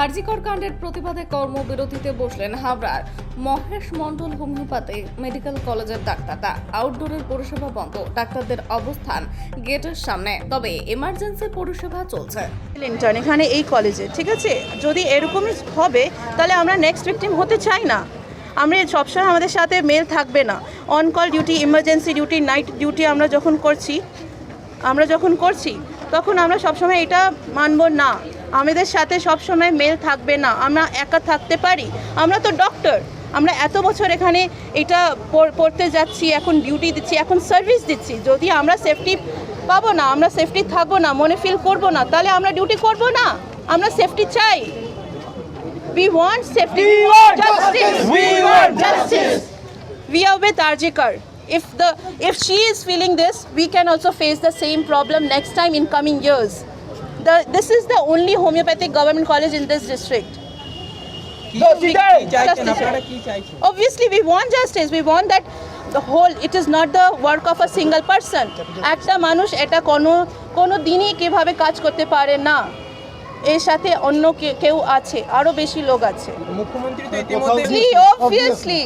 আরজিকর কাণ্ডের প্রতিবাদে কর্মবিরতিতে বসলেন হাবড়ার মহেশ মণ্ডল হোমিওপ্যাথি মেডিকেল কলেজের ডাক্তাররা আউটডোরের পরিষেবা বন্ধ। ডাক্তারদের অবস্থান গেটের সামনে। তবে এমার্জেন্সি পরিষেবা চলছে। ইন্টার্ন এখানে এই কলেজে, ঠিক আছে? যদি এরকমই হবে, তাহলে আমরা নেক্সট ভিকটিম হতে চাই না। আমরা সবসময় আমাদের সাথে মেল থাকবে না। On call duty emergency duty night duty আমরা যখন করছি আমরা যখন করছি তখন আমরা সবসময় এটা মানব না। আমাদের সাথে সবসময় মেল থাকবে না। আমরা একা থাকতে পারি। আমরা তো ডক্টর আমরা এত বছর এখানে এটা পড়- পড়তে যাচ্ছি এখন ডিউটি দিচ্ছি এখন সার্ভিস দিচ্ছি। যদি আমরা সেফটি পাবো না আমরা সেফটি থাকব না মনে ফিল করব না তাহলে আমরা ডিউটি করব না। আমরা সেফটি চাই। We want safety. Justice. We are with Arjikar. If the if she is feeling this, we can also face the same problem next time in coming years. The, this is the only homeopathic government college in this district. Obviously, we want justice. We want that the whole. It is not the work of a single person. একটা মানুষ এটা কোনো কোনো দিনই কীভাবে কাজ করতে পারে না এর সাথে অন্য কেউ আছে আরও বেশি লোক আছে মুখ্যমন্ত্রী তো ইতিমধ্যে Obviously, obviously.